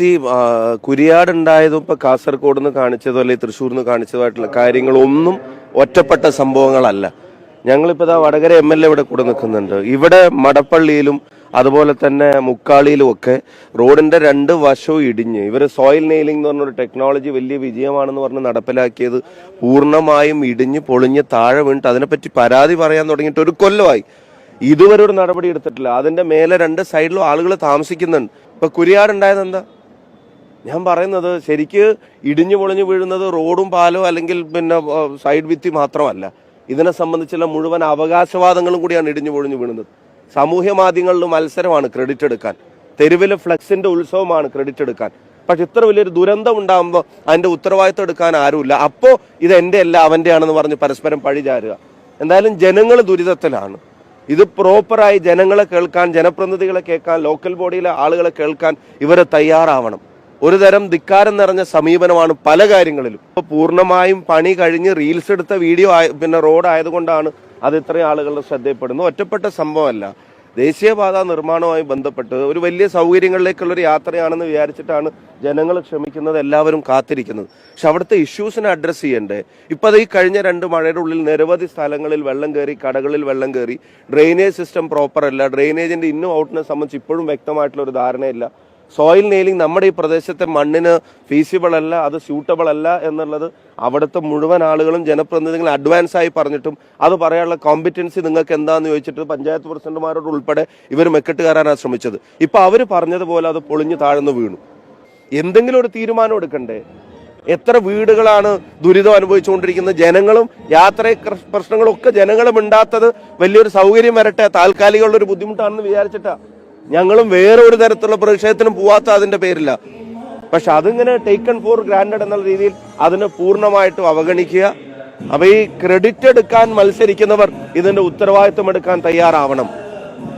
C Kuriyad ഉണ്ടായതും ഇപ്പൊ കാസർഗോഡ് നിന്ന് കാണിച്ചതോ അല്ലെങ്കിൽ തൃശ്ശൂർ നിന്ന് കാണിച്ചതുമായിട്ടുള്ള കാര്യങ്ങളൊന്നും ഒറ്റപ്പെട്ട സംഭവങ്ങളല്ല. ഞങ്ങളിപ്പോ വടകര എം എൽ എ ഇവിടെ കൂടെ നിൽക്കുന്നുണ്ട്. ഇവിടെ മടപ്പള്ളിയിലും അതുപോലെ തന്നെ മുക്കാളിയിലും ഒക്കെ റോഡിന്റെ രണ്ട് വശവും ഇടിഞ്ഞ്. ഇവർ സോയിൽ നെയിലിംഗ് എന്ന് പറഞ്ഞൊരു ടെക്നോളജി വലിയ വിജയമാണെന്ന് പറഞ്ഞ് നടപ്പിലാക്കിയത് പൂർണമായും ഇടിഞ്ഞ് പൊളിഞ്ഞ് താഴെ വീണിട്ട് അതിനെപ്പറ്റി പരാതി പറയാൻ തുടങ്ങിയിട്ട് ഒരു കൊല്ലമായി. ഇതുവരെ ഒരു നടപടി എടുത്തിട്ടില്ല. അതിന്റെ മേലെ രണ്ട് സൈഡിലും ആളുകൾ താമസിക്കുന്നുണ്ട്. ഇപ്പൊ കുരിയാടുണ്ടായത് എന്താ? ഞാൻ പറയുന്നത് ശരിക്ക് ഇടിഞ്ഞു പൊളിഞ്ഞു വീഴുന്നത് റോഡും പാലോ അല്ലെങ്കിൽ പിന്നെ സൈഡ് വിത്തി മാത്രമല്ല. ഇതിനെ സംബന്ധിച്ചുള്ള മുഴുവൻ അവകാശവാദങ്ങളും കൂടിയാണ് ഇടിഞ്ഞു പൊളിഞ്ഞു വീഴുന്നത് സാമൂഹ്യ മാധ്യമങ്ങളിൽ മത്സരമാണ് ക്രെഡിറ്റ് എടുക്കാൻ. തെരുവിലെ ഫ്ലക്സിന്റെ ഉത്സവമാണ് ക്രെഡിറ്റ് എടുക്കാൻ. പക്ഷെ ഇത്ര വലിയൊരു ദുരന്തം ഉണ്ടാകുമ്പോൾ അതിന്റെ ഉത്തരവാദിത്വം എടുക്കാൻ ആരുമില്ല. അപ്പോ ഇത് എന്റെ അല്ല അവന്റെ ആണെന്ന് പറഞ്ഞ് പരസ്പരം പഴി ചാരുക. എന്തായാലും ജനങ്ങൾ ദുരിതത്തിലാണ്. ഇത് പ്രോപ്പറായി ജനങ്ങളെ കേൾക്കാൻ ജനപ്രതിനിധികളെ കേൾക്കാൻ ലോക്കൽ ബോഡിയിലെ ആളുകളെ കേൾക്കാൻ ഇവരെ തയ്യാറാവണം. ഒരു തരം ധിക്കാരം നിറഞ്ഞ സമീപനമാണ് പല കാര്യങ്ങളിലും. ഇപ്പൊ പൂർണമായും പണി കഴിഞ്ഞ് റീൽസ് എടുത്ത വീഡിയോ പിന്നെ റോഡ് ആയതുകൊണ്ടാണ് അത് ഇത്രയും ആളുകളുടെ ശ്രദ്ധയപ്പെടുന്നത് ഒറ്റപ്പെട്ട സംഭവമല്ല. ദേശീയപാത നിർമ്മാണവുമായി ബന്ധപ്പെട്ട് ഒരു വലിയ സൗകര്യങ്ങളിലേക്കുള്ള ഒരു യാത്രയാണെന്ന് വിചാരിച്ചിട്ടാണ് ജനങ്ങൾ ക്ഷമിക്കുന്നത് എല്ലാവരും കാത്തിരിക്കുന്നത്. പക്ഷെ അവിടുത്തെ ഇഷ്യൂസിനെ അഡ്രസ്സ് ചെയ്യണ്ടേ? ഇപ്പൊ ഈ കഴിഞ്ഞ രണ്ട് മഴയുടെ ഉള്ളിൽ നിരവധി സ്ഥലങ്ങളിൽ വെള്ളം കയറി കടകളിൽ വെള്ളം കയറി ഡ്രെയിനേജ് സിസ്റ്റം പ്രോപ്പർ അല്ല. ഡ്രെയിനേജിന്റെ ഇന്നും ഔട്ടിനെ സംബന്ധിച്ച് ഇപ്പോഴും വ്യക്തമായിട്ടുള്ള ഒരു ധാരണയില്ല. സോയിൽ നെയിലിംഗ് നമ്മുടെ ഈ പ്രദേശത്തെ മണ്ണിന് ഫീസിബിൾ അല്ല അത് സ്യൂട്ടബിൾ അല്ല എന്നുള്ളത് അവിടുത്തെ മുഴുവൻ ആളുകളും ജനപ്രതിനിധികൾ അഡ്വാൻസ് ആയി പറഞ്ഞിട്ടും അത് പറയാനുള്ള കോമ്പിറ്റൻസി നിങ്ങൾക്ക് എന്താന്ന് ചോദിച്ചിട്ട് പഞ്ചായത്ത് പ്രസിഡന്റുമാരോട് ഉൾപ്പെടെ ഇവർ മെക്കെട്ട് കയറാനാണ് ശ്രമിച്ചത്. ഇപ്പൊ അവർ പറഞ്ഞതുപോലെ അത് പൊളിഞ്ഞു താഴ്ന്നു വീണു. എന്തെങ്കിലും ഒരു തീരുമാനം എടുക്കണ്ടേ? എത്ര വീടുകളാണ് ദുരിതം അനുഭവിച്ചുകൊണ്ടിരിക്കുന്നത്? ജനങ്ങളും യാത്ര പ്രശ്നങ്ങളും ഒക്കെ ജനങ്ങളും ഉണ്ടാത്തത് വലിയൊരു സൗകര്യം വരട്ടെ? താൽക്കാലികമുള്ള ഒരു ബുദ്ധിമുട്ടാണെന്ന് വിചാരിച്ചിട്ടാ. ഞങ്ങളും വേറെ ഒരു തരത്തിലുള്ള പ്രതിഷേധത്തിനും പോവാത്ത അതിന്റെ പേരില്ല. പക്ഷെ അതിങ്ങനെ ടേക്കൺ ഫോർ ഗ്രാൻഡഡ് എന്നുള്ള രീതിയിൽ അതിനെ പൂർണമായിട്ടും അവഗണിക്കുക. അപ്പൊ ഈ ക്രെഡിറ്റ് എടുക്കാൻ മത്സരിക്കുന്നവർ ഇതിന്റെ ഉത്തരവാദിത്വം എടുക്കാൻ തയ്യാറാവണം.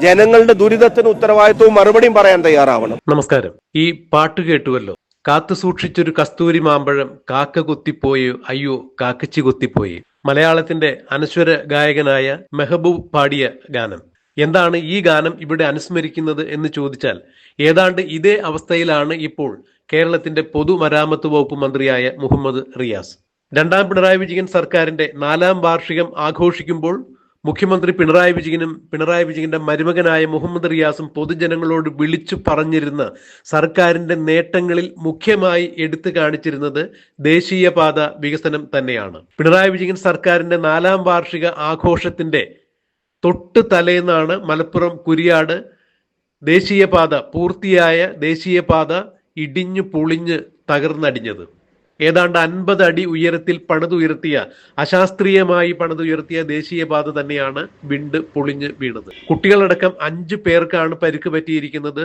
ജനങ്ങളുടെ ദുരിതത്തിന് ഉത്തരവാദിത്വവും മറുപടിയും പറയാൻ തയ്യാറാവണം. നമസ്കാരം. ഈ പാട്ട് കേട്ടുവല്ലോ. കാത്തു സൂക്ഷിച്ചൊരു കസ്തൂരി മാമ്പഴം കാക്ക കൊത്തിപ്പോയി അയ്യോ കാക്കച്ചി കൊത്തിപ്പോയി. മലയാളത്തിന്റെ അനശ്വര ഗായകനായ മെഹബൂബ് പാടിയ ഗാനം. എന്താണ് ഈ ഗാനം ഇവിടെ അനുസ്മരിക്കുന്നത് എന്ന് ചോദിച്ചാൽ ഏതാണ്ട് ഇതേ അവസ്ഥയിലാണ് ഇപ്പോൾ കേരളത്തിന്റെ പൊതുമരാമത്ത് വകുപ്പ് മന്ത്രിയായ മുഹമ്മദ് റിയാസ്. രണ്ടാം പിണറായി വിജയൻ സർക്കാരിന്റെ നാലാം വാർഷികം ആഘോഷിക്കുമ്പോൾ മുഖ്യമന്ത്രി പിണറായി വിജയനും പിണറായി വിജയന്റെ മരുമകനായ മുഹമ്മദ് റിയാസും പൊതുജനങ്ങളോട് വിളിച്ചു പറഞ്ഞിരുന്ന സർക്കാരിന്റെ നേട്ടങ്ങളിൽ മുഖ്യമായി എടുത്തു കാണിച്ചിരുന്നത് ദേശീയപാത വികസനം തന്നെയാണ്. പിണറായി വിജയൻ സർക്കാരിന്റെ നാലാം വാർഷിക ആഘോഷത്തിന്റെ തൊട്ട് തലേന്നാണ് മലപ്പുറം കുരിയാട് ദേശീയപാത പൂർത്തിയായ ദേശീയപാത ഇടിഞ്ഞു പൊളിഞ്ഞ് തകർന്നടിഞ്ഞത്. ഏതാണ്ട് അൻപത് അടി ഉയരത്തിൽ പണിതുയർത്തിയ അശാസ്ത്രീയമായി പണിതുയർത്തിയ ദേശീയപാത തന്നെയാണ് വിണ്ട് പൊളിഞ്ഞ് വീണത്. കുട്ടികളടക്കം അഞ്ചു പേർക്കാണ് പരിക്ക് പറ്റിയിരിക്കുന്നത്.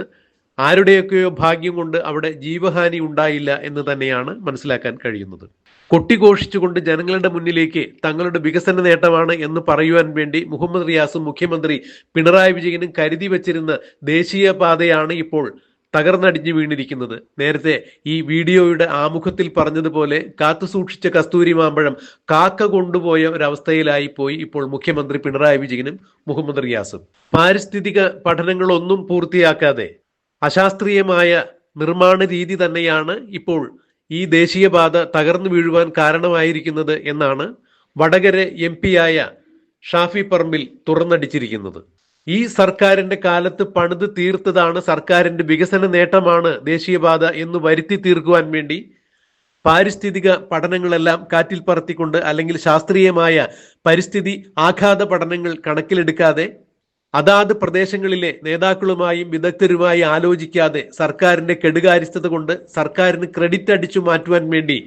ആരുടെയൊക്കെയോ ഭാഗ്യം കൊണ്ട് അവിടെ ജീവഹാനി ഉണ്ടായില്ല എന്ന് തന്നെയാണ് മനസ്സിലാക്കാൻ കഴിയുന്നത്. കൊട്ടിഘോഷിച്ചുകൊണ്ട് ജനങ്ങളുടെ മുന്നിലേക്ക് തങ്ങളുടെ വികസന നേട്ടമാണ് എന്ന് പറയുവാൻ വേണ്ടി മുഹമ്മദ് റിയാസും മുഖ്യമന്ത്രി പിണറായി വിജയനും കരുതി വച്ചിരുന്ന ദേശീയ പാതയാണ് ഇപ്പോൾ തകർന്നടിഞ്ഞു വീണിരിക്കുന്നത്. നേരത്തെ ഈ വീഡിയോയുടെ ആമുഖത്തിൽ പറഞ്ഞതുപോലെ കാത്തു സൂക്ഷിച്ച കസ്തൂരി മാമ്പഴം കാക്ക കൊണ്ടുപോയ ഒരവസ്ഥയിലായി പോയി ഇപ്പോൾ മുഖ്യമന്ത്രി പിണറായി വിജയനും മുഹമ്മദ് റിയാസും. പാരിസ്ഥിതിക പഠനങ്ങളൊന്നും പൂർത്തിയാക്കാതെ അശാസ്ത്രീയമായ നിർമ്മാണ രീതി തന്നെയാണ് ഇപ്പോൾ ഈ ദേശീയപാത തകർന്നു വീഴുവാൻ കാരണമായിരിക്കുന്നത് എന്നാണ് വടകര എം ആയ ഷാഫി പറമ്പിൽ തുറന്നടിച്ചിരിക്കുന്നത്. ഈ സർക്കാരിന്റെ കാലത്ത് പണിത് തീർത്തതാണ് സർക്കാരിന്റെ വികസന നേട്ടമാണ് ദേശീയപാത എന്ന് വരുത്തി തീർക്കുവാൻ വേണ്ടി പാരിസ്ഥിതിക പഠനങ്ങളെല്ലാം കാറ്റിൽ പറത്തിക്കൊണ്ട് അല്ലെങ്കിൽ ശാസ്ത്രീയമായ പരിസ്ഥിതി ആഘാത പഠനങ്ങൾ കണക്കിലെടുക്കാതെ അതാത് പ്രദേശങ്ങളിലെ നേതാക്കളുമായും വിദഗ്ധരുമായി ആലോചിക്കാതെ സർക്കാരിന്റെ കെടുകാര്യസ്ഥത കൊണ്ട് സർക്കാരിന് ക്രെഡിറ്റ് അടിച്ചു മാറ്റുവാൻ വേണ്ടി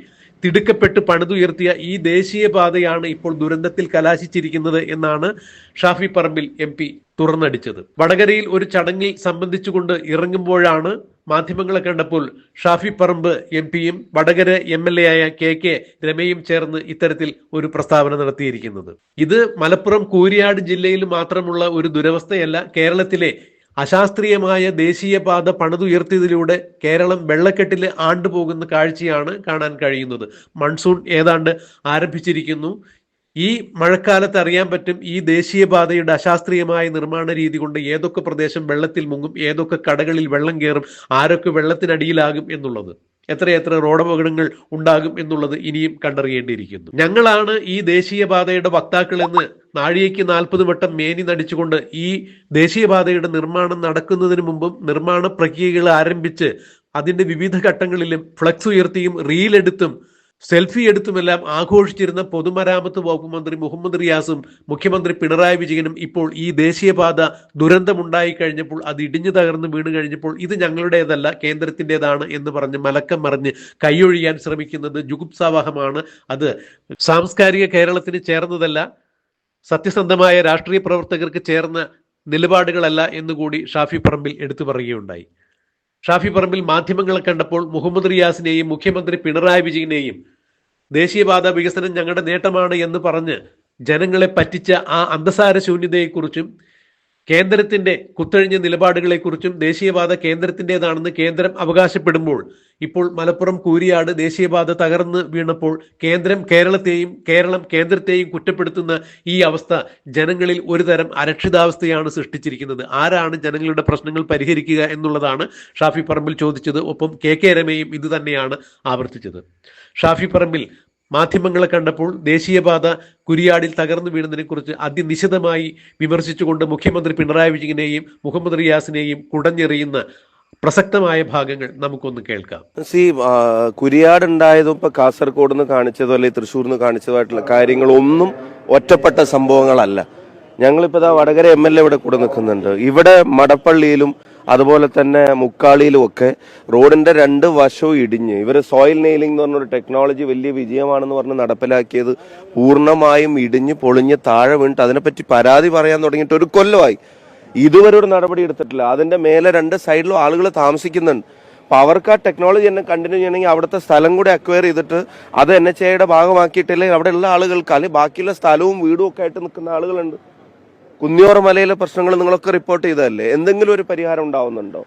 തിടുക്കപ്പെട്ട് പണിതുയർത്തിയ ഈ ദേശീയപാതയാണ് ഇപ്പോൾ ദുരന്തത്തിൽ കലാശിച്ചിരിക്കുന്നത് എന്നാണ് ഷാഫി പറമ്പിൽ എം പി തുറന്നടിച്ചത്. വടകരയിൽ ഒരു ചടങ്ങിൽ സംബന്ധിച്ചുകൊണ്ട് ഇറങ്ങുമ്പോഴാണ് മാധ്യമങ്ങളെ കണ്ടപ്പോൾ ഷാഫി പറമ്പ് എം പിയും വടകര എം എൽ എ ആയ കെ കെ രമയും ചേർന്ന് ഇത്തരത്തിൽ ഒരു പ്രസ്താവന നടത്തിയിരിക്കുന്നത്. ഇത് മലപ്പുറം കൂരിയാട് ജില്ലയിൽ മാത്രമുള്ള ഒരു ദുരവസ്ഥയല്ല. കേരളത്തിലെ അശാസ്ത്രീയമായ ദേശീയപാത പണിതുയർത്തിയതിലൂടെ കേരളം വെള്ളക്കെട്ടിൽ ആണ്ടുപോകുന്ന കാഴ്ചയാണ് കാണാൻ കഴിയുന്നത്. മൺസൂൺ ഏതാണ്ട് ആരംഭിച്ചിരിക്കുന്നു. ഈ മഴക്കാലത്ത് അറിയാൻ പറ്റും ഈ ദേശീയപാതയുടെ അശാസ്ത്രീയമായ നിർമ്മാണ രീതി കൊണ്ട് ഏതൊക്കെ പ്രദേശം വെള്ളത്തിൽ മുങ്ങും ഏതൊക്കെ കടകളിൽ വെള്ളം കയറും ആരൊക്കെ വെള്ളത്തിനടിയിലാകും എന്നുള്ളത് എത്രയെത്ര റോഡ് അപകടങ്ങൾ ഉണ്ടാകും എന്നുള്ളത് ഇനിയും കണ്ടറിയേണ്ടിയിരിക്കുന്നു. ഞങ്ങളാണ് ഈ ദേശീയപാതയുടെ വക്താക്കൾ എന്ന് നാഴികയ്ക്ക് നാൽപ്പത് വട്ടം മേനി നടിച്ചുകൊണ്ട് ഈ ദേശീയപാതയുടെ നിർമ്മാണം നടക്കുന്നതിന് മുമ്പും നിർമ്മാണ പ്രക്രിയകൾ ആരംഭിച്ച് അതിന്റെ വിവിധ ഘട്ടങ്ങളിലും ഫ്ലക്സ് ഉയർത്തിയും റീലെടുത്തും സെൽഫി എടുത്തുമെല്ലാം ആഘോഷിച്ചിരുന്ന പൊതുമരാമത്ത് വകുപ്പ് മന്ത്രി മുഹമ്മദ് റിയാസും മുഖ്യമന്ത്രി പിണറായി വിജയനും ഇപ്പോൾ ഈ ദേശീയപാത ദുരന്തമുണ്ടായി കഴിഞ്ഞപ്പോൾ അത് ഇടിഞ്ഞു തകർന്ന് വീണ് കഴിഞ്ഞപ്പോൾ ഇത് ഞങ്ങളുടേതല്ല കേന്ദ്രത്തിന്റെതാണ് എന്ന് പറഞ്ഞ് മലക്കം മറിഞ്ഞ് കൈയൊഴിയാൻ ശ്രമിക്കുന്നത് ജുഗുപ്സാവഹമാണ്. അത് സാംസ്കാരിക കേരളത്തിന് ചേർന്നതല്ല സത്യസന്ധമായ രാഷ്ട്രീയ പ്രവർത്തകർക്ക് ചേർന്ന നിലപാടുകളല്ല എന്നുകൂടി ഷാഫി പറമ്പിൽ എടുത്തു പറയുകയുണ്ടായി. ഷാഫി പറമ്പിൽ മാധ്യമങ്ങളെ കണ്ടപ്പോൾ മുഹമ്മദ് റിയാസിനെയും മുഖ്യമന്ത്രി പിണറായി വിജയനെയും ദേശീയപാത വികസനം ഞങ്ങളുടെ നേട്ടമാണ് എന്ന് പറഞ്ഞ് ജനങ്ങളെ പറ്റിച്ച ആ അന്തസാര ശൂന്യതയെക്കുറിച്ചും കേന്ദ്രത്തിന്റെ കുത്തഴിഞ്ഞ നിലപാടുകളെക്കുറിച്ചും ദേശീയപാത കേന്ദ്രത്തിന്റെതാണെന്ന് കേന്ദ്രം അവകാശപ്പെടുമ്പോൾ ഇപ്പോൾ മലപ്പുറം കൂരിയാട് ദേശീയപാത തകർന്ന് വീണപ്പോൾ കേന്ദ്രം കേരളത്തെയും കേരളം കേന്ദ്രത്തെയും കുറ്റപ്പെടുത്തുന്ന ഈ അവസ്ഥ ജനങ്ങളിൽ ഒരുതരം അരക്ഷിതാവസ്ഥയാണ് സൃഷ്ടിച്ചിരിക്കുന്നത്. ആരാണ് ജനങ്ങളുടെ പ്രശ്നങ്ങൾ പരിഹരിക്കുക എന്നുള്ളതാണ് ഷാഫി പറമ്പിൽ ചോദിച്ചത്. ഒപ്പം കെ കെ രമയും ആവർത്തിച്ചത്. ഷാഫി പറമ്പിൽ മാധ്യമങ്ങളെ കണ്ടപ്പോൾ ദേശീയപാത കുരിയാടിൽ തകർന്നു വീണതിനെ കുറിച്ച് അതിനിശിതമായി വിമർശിച്ചുകൊണ്ട് മുഖ്യമന്ത്രി പിണറായി വിജയനെയും മുഹമ്മദ് റിയാസിനെയും കുടഞ്ഞെറിയുന്ന പ്രസക്തമായ ഭാഗങ്ങൾ നമുക്കൊന്ന് കേൾക്കാം. സി ആ, കുരിയാട് ഉണ്ടായതും ഇപ്പൊ കാസർഗോഡ് നിന്ന് കാണിച്ചതോ അല്ലെങ്കിൽ തൃശ്ശൂർ നിന്ന് കാണിച്ചതായിട്ടുള്ള കാര്യങ്ങളൊന്നും ഒറ്റപ്പെട്ട സംഭവങ്ങളല്ല. ഞങ്ങളിപ്പോ വടകര എം എൽ എ ഇവിടെ കൂടെ നിൽക്കുന്നുണ്ട്. ഇവിടെ മടപ്പള്ളിയിലും അതുപോലെ തന്നെ മുക്കാളിയിലുമൊക്കെ റോഡിന്റെ രണ്ട് വശവും ഇടിഞ്ഞ്. ഇവർ സോയിൽ നെയിലിംഗ് എന്ന് പറഞ്ഞൊരു ടെക്നോളജി വലിയ വിജയമാണെന്ന് പറഞ്ഞ് നടപ്പിലാക്കിയത് പൂർണമായും ഇടിഞ്ഞ് പൊളിഞ്ഞ് താഴെ വീണിട്ട് അതിനെപ്പറ്റി പരാതി പറയാൻ തുടങ്ങിയിട്ട് ഒരു കൊല്ലമായി. ഇതുവരെ ഒരു നടപടി എടുത്തിട്ടില്ല. അതിന്റെ മേലെ രണ്ട് സൈഡിലും ആളുകൾ താമസിക്കുന്നുണ്ട്. അപ്പോൾ അവർക്ക് ആ ടെക്നോളജി തന്നെ കണ്ടിന്യൂ ചെയ്യണമെങ്കിൽ അവിടുത്തെ സ്ഥലം കൂടി അക്വയർ ചെയ്തിട്ട് അത് എൻ എച്ച് ഐയുടെ ഭാഗമാക്കിയിട്ടില്ലെങ്കിൽ അവിടെയുള്ള ആളുകൾക്ക് അല്ലെങ്കിൽ ബാക്കിയുള്ള സ്ഥലവും വീടും ഒക്കെ ആയിട്ട് നിൽക്കുന്ന ആളുകളുണ്ട്. കുന്നിയോറ മലയിലെ പ്രശ്നങ്ങൾ നിങ്ങളൊക്കെ റിപ്പോർട്ട് ചെയ്തതല്ലേ? എന്തെങ്കിലും ഒരു പരിഹാരം ഉണ്ടാവുന്നുണ്ടോ?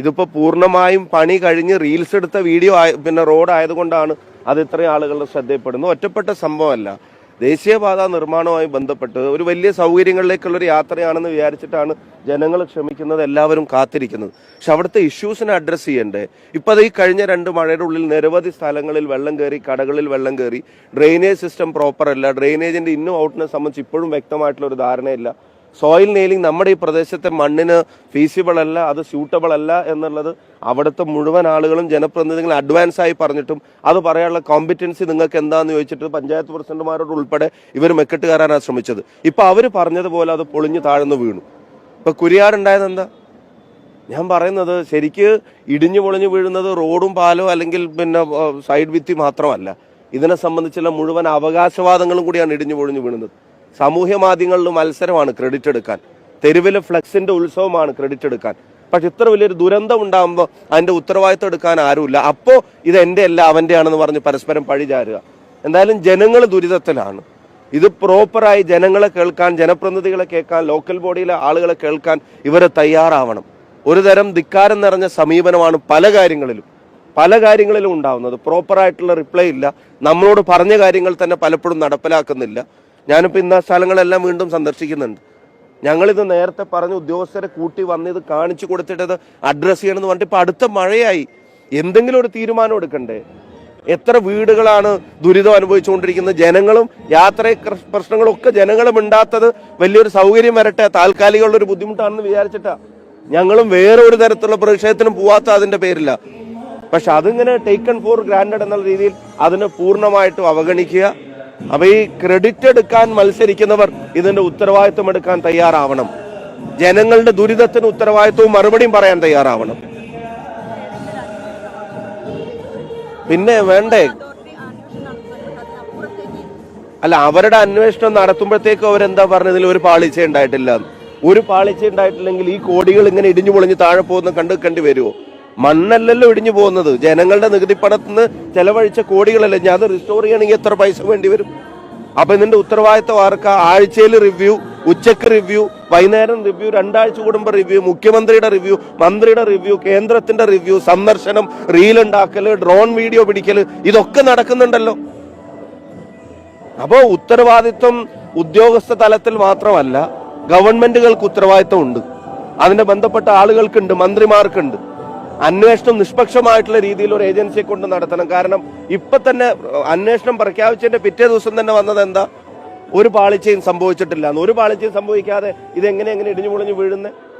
ഇതിപ്പോ പൂർണമായും പണി കഴിഞ്ഞ് റീൽസ് എടുത്ത വീഡിയോ പിന്നെ റോഡ് ആയതുകൊണ്ടാണ് അത് ഇത്രയും ആളുകളുടെ ശ്രദ്ധയപ്പെടുന്നത് ഒറ്റപ്പെട്ട സംഭവമല്ല. ദേശീയപാത നിർമ്മാണവുമായി ബന്ധപ്പെട്ട് ഒരു വലിയ സൗകര്യങ്ങളിലേക്കുള്ള ഒരു യാത്രയാണെന്ന് വിചാരിച്ചിട്ടാണ് ജനങ്ങൾ ക്ഷമിക്കുന്നത് എല്ലാവരും കാത്തിരിക്കുന്നത്. പക്ഷെ അവിടുത്തെ ഇഷ്യൂസിനെ അഡ്രസ്സ് ചെയ്യണ്ടേ? ഇപ്പം ഈ കഴിഞ്ഞ രണ്ട് മഴയുടെ ഉള്ളിൽ നിരവധി സ്ഥലങ്ങളിൽ വെള്ളം കയറി കടകളിൽ വെള്ളം കയറി ഡ്രെയിനേജ് സിസ്റ്റം പ്രോപ്പർ അല്ല ഡ്രെയിനേജിന്റെ ഇന്നും ഔട്ടിനെ സംബന്ധിച്ച് ഇപ്പോഴും വ്യക്തമായിട്ടുള്ള ഒരു ധാരണയില്ല. സോയിൽ നെയിലിംഗ് നമ്മുടെ ഈ പ്രദേശത്തെ മണ്ണിന് ഫീസിബിൾ അല്ല അത് സ്യൂട്ടബിൾ അല്ല എന്നുള്ളത് അവിടുത്തെ മുഴുവൻ ആളുകളും ജനപ്രതിനിധികൾ അഡ്വാൻസ് ആയി പറഞ്ഞിട്ടും അത് പറയാനുള്ള കോമ്പിറ്റൻസി നിങ്ങൾക്ക് എന്താന്ന് ചോദിച്ചിട്ട് പഞ്ചായത്ത് പ്രസിഡന്റുമാരോട് ഉൾപ്പെടെ ഇവർ മെക്കെട്ട് കയറാനാണ് ശ്രമിച്ചത്. ഇപ്പൊ അവർ പറഞ്ഞതുപോലെ അത് പൊളിഞ്ഞു താഴ്ന്നു വീണു. ഇപ്പൊ കുരിയാടുണ്ടായത് എന്താ? ഞാൻ പറയുന്നത് ശരിക്ക് ഇടിഞ്ഞു പൊളിഞ്ഞു വീഴുന്നത് റോഡും പാലോ അല്ലെങ്കിൽ പിന്നെ സൈഡ് വിത്തി മാത്രമല്ല. ഇതിനെ സംബന്ധിച്ചുള്ള മുഴുവൻ അവകാശവാദങ്ങളും കൂടിയാണ് ഇടിഞ്ഞു പൊളിഞ്ഞു വീഴുന്നത് സാമൂഹ്യ മാധ്യമങ്ങളിൽ മത്സരമാണ് ക്രെഡിറ്റ് എടുക്കാൻ. തെരുവിലെ ഫ്ലെക്സിന്റെ ഉത്സവമാണ് ക്രെഡിറ്റ് എടുക്കാൻ. പക്ഷെ ഇത്ര വലിയൊരു ദുരന്തം ഉണ്ടാകുമ്പോൾ അതിന്റെ ഉത്തരവാദിത്വം എടുക്കാൻ ആരുമില്ല. അപ്പോ ഇത് എന്റെ അല്ല അവന്റെ ആണെന്ന് പറഞ്ഞ് പരസ്പരം പഴിചാരുക എന്തായാലും ജനങ്ങൾ ദുരിതത്തിലാണ്. ഇത് പ്രോപ്പറായി ജനങ്ങളെ കേൾക്കാൻ ജനപ്രതിനിധികളെ കേൾക്കാൻ ലോക്കൽ ബോഡിയിലെ ആളുകളെ കേൾക്കാൻ ഇവരെ തയ്യാറാവണം. ഒരു തരം ധിക്കാരം നിറഞ്ഞ സമീപനമാണ് പല കാര്യങ്ങളിലും. പല കാര്യങ്ങളിലും ഉണ്ടാവുന്നത്. പ്രോപ്പറായിട്ടുള്ള റിപ്ലൈ ഇല്ല. നമ്മളോട് പറഞ്ഞ കാര്യങ്ങൾ തന്നെ പലപ്പോഴും നടപ്പിലാക്കുന്നില്ല. ഞാനിപ്പോൾ ഇന്ന സ്ഥലങ്ങളെല്ലാം വീണ്ടും സന്ദർശിക്കുന്നുണ്ട്. ഞങ്ങളിത് നേരത്തെ പറഞ്ഞ് ഉദ്യോഗസ്ഥരെ കൂട്ടി വന്ന് ഇത് കാണിച്ചു കൊടുത്തിട്ട് ഇത് അഡ്രസ്സ് ചെയ്യണമെന്ന് പറഞ്ഞിട്ട് ഇപ്പം അടുത്ത മഴയായി. എന്തെങ്കിലും ഒരു തീരുമാനം എടുക്കണ്ടേ? എത്ര വീടുകളാണ് ദുരിതം അനുഭവിച്ചുകൊണ്ടിരിക്കുന്നത്? ജനങ്ങളും യാത്ര പ്രശ്നങ്ങളൊക്കെ ജനങ്ങളും ഉണ്ടാത്തത് വലിയൊരു സൗകര്യം വരട്ടെ? താൽക്കാലികമുള്ള ഒരു ബുദ്ധിമുട്ടാണെന്ന് വിചാരിച്ചിട്ടാ. ഞങ്ങളും വേറെ ഒരു തരത്തിലുള്ള പ്രതിഷേധത്തിനും പോവാത്ത അതിന്റെ പേരില്ല. പക്ഷെ അതിങ്ങനെ ടേക്കൺ ഫോർ ഗ്രാൻഡഡ് എന്നുള്ള രീതിയിൽ അതിനെ പൂർണമായിട്ടും അവഗണിക്കുക. അപ്പൊ ഈ ക്രെഡിറ്റ് എടുക്കാൻ മത്സരിക്കുന്നവർ ഇതിന്റെ ഉത്തരവാദിത്വം എടുക്കാൻ തയ്യാറാവണം. ജനങ്ങളുടെ ദുരിതത്തിന് ഉത്തരവാദിത്വവും മറുപടിയും പറയാൻ തയ്യാറാവണം. പിന്നെ വേണ്ടേ? അല്ല അവരുടെ അന്വേഷണം നടത്തുമ്പോഴത്തേക്കും അവരെന്താ പറഞ്ഞതിൽ ഒരു പാളിച്ച ഉണ്ടായിട്ടില്ല. ഒരു പാളിച്ച ഉണ്ടായിട്ടില്ലെങ്കിൽ ഈ കോടികൾ ഇങ്ങനെ ഇടിഞ്ഞു പൊളിഞ്ഞ് താഴെ പോകുന്ന കണ്ടു കണ്ടു വരുമോ മണ്ണല്ലല്ലോ ഇടിഞ്ഞു പോകുന്നത്. ജനങ്ങളുടെ നികുതി പണത്തിൽ നിന്ന് ചെലവഴിച്ച കോടികളല്ലേ? ഞാൻ അത് റിസ്റ്റോർ ചെയ്യണമെങ്കിൽ എത്ര പൈസ വേണ്ടി വരും? അപ്പൊ ഇതിന്റെ ഉത്തരവാദിത്തം ആർക്ക? ആഴ്ചയിൽ റിവ്യൂ ഉച്ചയ്ക്ക് റിവ്യൂ വൈകുന്നേരം റിവ്യൂ രണ്ടാഴ്ച കൂടുമ്പോൾ റിവ്യൂ മുഖ്യമന്ത്രിയുടെ റിവ്യൂ മന്ത്രിയുടെ റിവ്യൂ കേന്ദ്രത്തിന്റെ റിവ്യൂ സന്ദർശനം റീൽ ഉണ്ടാക്കൽ ഡ്രോൺ വീഡിയോ പിടിക്കൽ ഇതൊക്കെ നടക്കുന്നുണ്ടല്ലോ. അപ്പോൾ ഉത്തരവാദിത്വം ഉദ്യോഗസ്ഥ തലത്തിൽ മാത്രമല്ല ഗവൺമെന്റുകൾക്ക് ഉത്തരവാദിത്വം ഉണ്ട് അതിന്റെ ബന്ധപ്പെട്ട ആളുകൾക്കുണ്ട് മന്ത്രിമാർക്കുണ്ട്. അന്വേഷണം നിഷ്പക്ഷമായിട്ടുള്ള രീതിയിൽ ഒരു ഏജൻസിയെ കൊണ്ട് നടത്തണം. കാരണം ഇപ്പൊ തന്നെ അന്വേഷണം പ്രഖ്യാപിച്ചതിന്റെ പിറ്റേ ദിവസം തന്നെ വന്നത് എന്താ? ഒരു പാളിച്ചയും സംഭവിച്ചിട്ടില്ല. ഒരു പാളിച്ചയും സംഭവിക്കാതെ ഇതെങ്ങനെ എങ്ങനെ ഇടിഞ്ഞു പൊളിഞ്ഞു വീഴുന്നത്